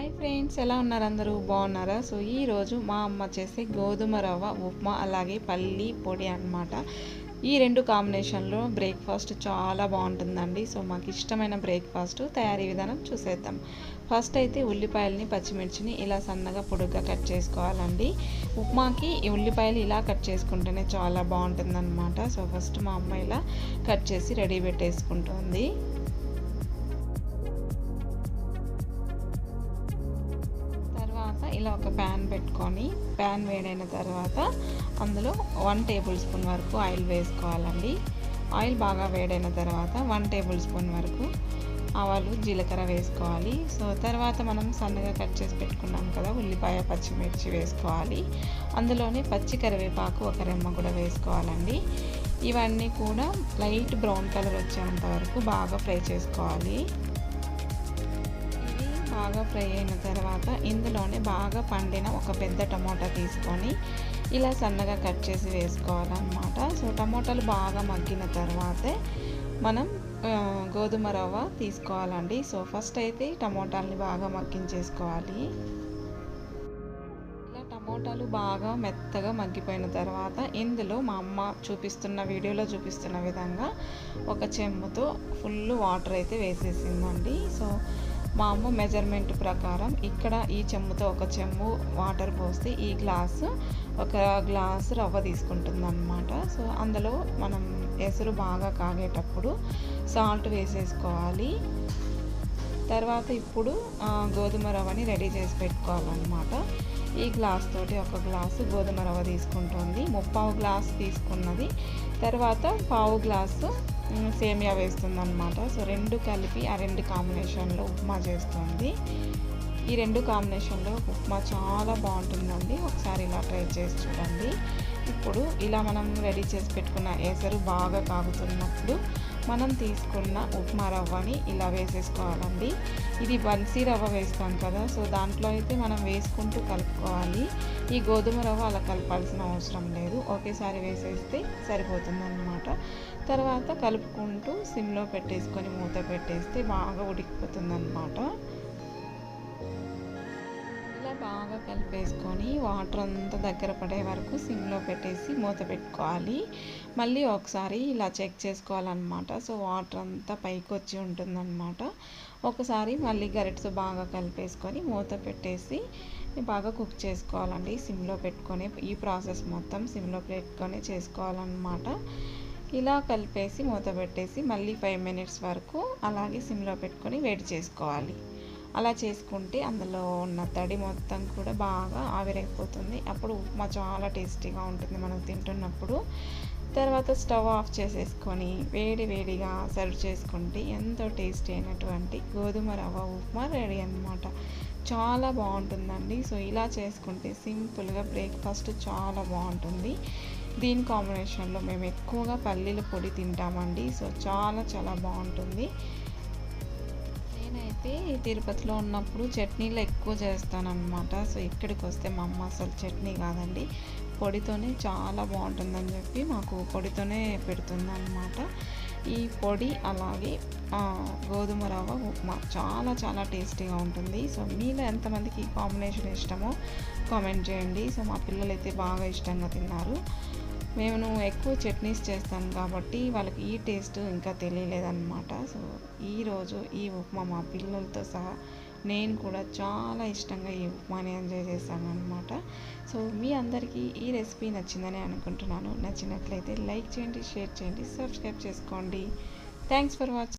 Hi friends ఎలా ఉన్నారు అందరూ? బాగున్నారా? సో ఈరోజు మా అమ్మ చేసే గోధుమ రవ్వ ఉప్మా అలాగే పల్లి పొడి అనమాట ఈ రెండు కాంబినేషన్లో బ్రేక్ఫాస్ట్ చాలా బాగుంటుందండి. సో మాకు ఇష్టమైన బ్రేక్ఫాస్ట్ తయారీ విధానం చూసేద్దాం. ఫస్ట్ అయితే ఉల్లిపాయలని పచ్చిమిర్చిని ఇలా సన్నగా పొడుగ్గా కట్ చేసుకోవాలండి. ఉప్మాకి ఉల్లిపాయలు ఇలా కట్ చేసుకుంటేనే చాలా బాగుంటుందన్నమాట. సో ఫస్ట్ మా అమ్మ ఇలా కట్ చేసి రెడీ పెట్టేసుకుంటుంది. తర్వాత ఇలా ఒక ప్యాన్ పెట్టుకొని ప్యాన్ వేడైన తర్వాత అందులో వన్ టేబుల్ స్పూన్ వరకు ఆయిల్ వేసుకోవాలండి. ఆయిల్ బాగా వేడైన తర్వాత వన్ టేబుల్ స్పూన్ వరకు ఆవాలు జీలకర్ర వేసుకోవాలి. సో తర్వాత మనం సన్నగా కట్ చేసి పెట్టుకున్నాం కదా ఉల్లిపాయ పచ్చిమిర్చి వేసుకోవాలి. అందులోనే పచ్చి కరివేపాకు ఒక రెమ్మ కూడా వేసుకోవాలండి. ఇవన్నీ కూడా లైట్ బ్రౌన్ కలర్ వచ్చేంత వరకు బాగా ఫ్రై చేసుకోవాలి. బాగా ఫ్రై అయిన తర్వాత ఇందులోనే బాగా పండిన ఒక పెద్ద టమోటా తీసుకొని ఇలా సన్నగా కట్ చేసి వేసుకోవాలన్నమాట. సో టమోటాలు బాగా మగ్గిన తర్వాతే మనం గోధుమ రవ్వ తీసుకోవాలండి. సో ఫస్ట్ అయితే టమోటాలని బాగా మగ్గించేసుకోవాలి. ఇలా టమోటాలు బాగా మెత్తగా మగ్గిపోయిన తర్వాత ఇందులో మా అమ్మ చూపిస్తున్న వీడియోలో చూపిస్తున్న విధంగా ఒక చెమ్ముతో ఫుల్ వాటర్ అయితే వేసేసిందండి. సో మా అమ్మ మెజర్మెంట్ ప్రకారం ఇక్కడ ఈ చెమ్ముతో ఒక చెమ్ము వాటర్ పోస్తే ఈ గ్లాసు ఒక గ్లాసు రవ్వ తీసుకుంటుంది అనమాట సో అందులో మనం ఎసురు బాగా కాగేటప్పుడు సాల్ట్ వేసేసుకోవాలి. తర్వాత ఇప్పుడు గోధుమ రవ్వని రెడీ చేసి పెట్టుకోవాలన్నమాట. ఈ గ్లాస్ తోటి ఒక గ్లాసు గోధుమ రవ్వ తీసుకుంటుంది. ముప్పావు గ్లాస్ తీసుకున్నది. తర్వాత పావు గ్లాసు సేమియా వేస్తుంది అనమాట సో రెండు కలిపి ఆ రెండు కాంబినేషన్లో ఉప్మా చేస్తుంది. ఈ రెండు కాంబినేషన్లో ఉప్మా చాలా బాగుంటుందండి. ఒకసారి ఇలా ట్రై చేసి చూడండి. ఇప్పుడు ఇలా మనం రెడీ చేసి పెట్టుకున్న ఏసరు బాగా కాగుతున్నప్పుడు మనం తీసుకున్న ఉప్మా రవ్వని ఇలా వేసేసుకోవాలండి. ఇది బన్సీ రవ్వ వేస్తాం కదా సో దాంట్లో అయితే మనం వేసుకుంటూ కలుపుకోవాలి. ఈ గోధుమ రవ్వ అలా కలపాల్సిన అవసరం లేదు. ఒకేసారి వేసేస్తే సరిపోతుంది అనమాట తర్వాత కలుపుకుంటూ సిమ్లో పెట్టేసుకొని మూత పెట్టేస్తే బాగా ఉడికిపోతుంది అనమాట బాగా కలిపేసుకొని వాటర్ అంతా దగ్గర పడే వరకు సిమ్లో పెట్టేసి మూత పెట్టుకోవాలి. మళ్ళీ ఒకసారి ఇలా చెక్ చేసుకోవాలన్నమాట. సో వాటర్ అంతా పైకి వచ్చి ఉంటుందన్నమాట. ఒకసారి మళ్ళీ గరిటతో బాగా కలిపేసుకొని మూత పెట్టేసి బాగా కుక్ చేసుకోవాలండి. సిమ్లో పెట్టుకొని ఈ ప్రాసెస్ మొత్తం సిమ్లో పెట్టుకొని చేసుకోవాలన్నమాట. ఇలా కలిపేసి మూత పెట్టేసి మళ్ళీ ఫైవ్ మినిట్స్ వరకు అలాగే సిమ్లో పెట్టుకొని వేడి చేసుకోవాలి. అలా చేసుకుంటే అందులో ఉన్న తడి మొత్తం కూడా బాగా ఆవిరైపోతుంది. అప్పుడు ఉప్మా చాలా టేస్టీగా ఉంటుంది మనం తింటున్నప్పుడు. తర్వాత స్టవ్ ఆఫ్ చేసేసుకొని వేడి వేడిగా సర్వ్ చేసుకుంటే ఎంతో టేస్టీ అయినటువంటి గోధుమ రవ్వ ఉప్మా రెడీ అనమాట చాలా బాగుంటుందండి. సో ఇలా చేసుకుంటే సింపుల్గా బ్రేక్ఫాస్ట్ చాలా బాగుంటుంది. దీని కాంబినేషన్లో మేము ఎక్కువగా పల్లీల పొడి తింటామండి. సో చాలా చాలా బాగుంటుంది. నేనైతే తిరుపతిలో ఉన్నప్పుడు చట్నీలు ఎక్కువ చేస్తానన్నమాట. సో ఇక్కడికి వస్తే మా అమ్మ అసలు చట్నీ కాదండి. పొడితోనే చాలా బాగుంటుందని చెప్పి మాకు పొడితోనే పెడుతుందన్నమాట. ఈ పొడి అలాగే గోధుమ రవ్వ ఉప్మా చాలా చాలా టేస్టీగా ఉంటుంది. సో మీలో ఎంతమందికి ఈ కాంబినేషన్ ఇష్టమో కామెంట్ చేయండి. సో మా పిల్లలు అయితే బాగా ఇష్టంగా తిన్నారు. మేము ఎక్కువ చట్నీస్ చేస్తాను కాబట్టి వాళ్ళకి ఈ టేస్ట్ ఇంకా తెలియలేదన్నమాట. సో ఈరోజు ఈ ఉప్మా మా పిల్లలతో సహా నేను కూడా చాలా ఇష్టంగా ఈ ఉప్మాని ఎంజాయ్ చేశాను అనమాట సో మీ అందరికీ ఈ రెసిపీ నచ్చిందని అనుకుంటున్నాను. నచ్చినట్లయితే లైక్ చేయండి షేర్ చేయండి సబ్స్క్రైబ్ చేసుకోండి. Thanks for watching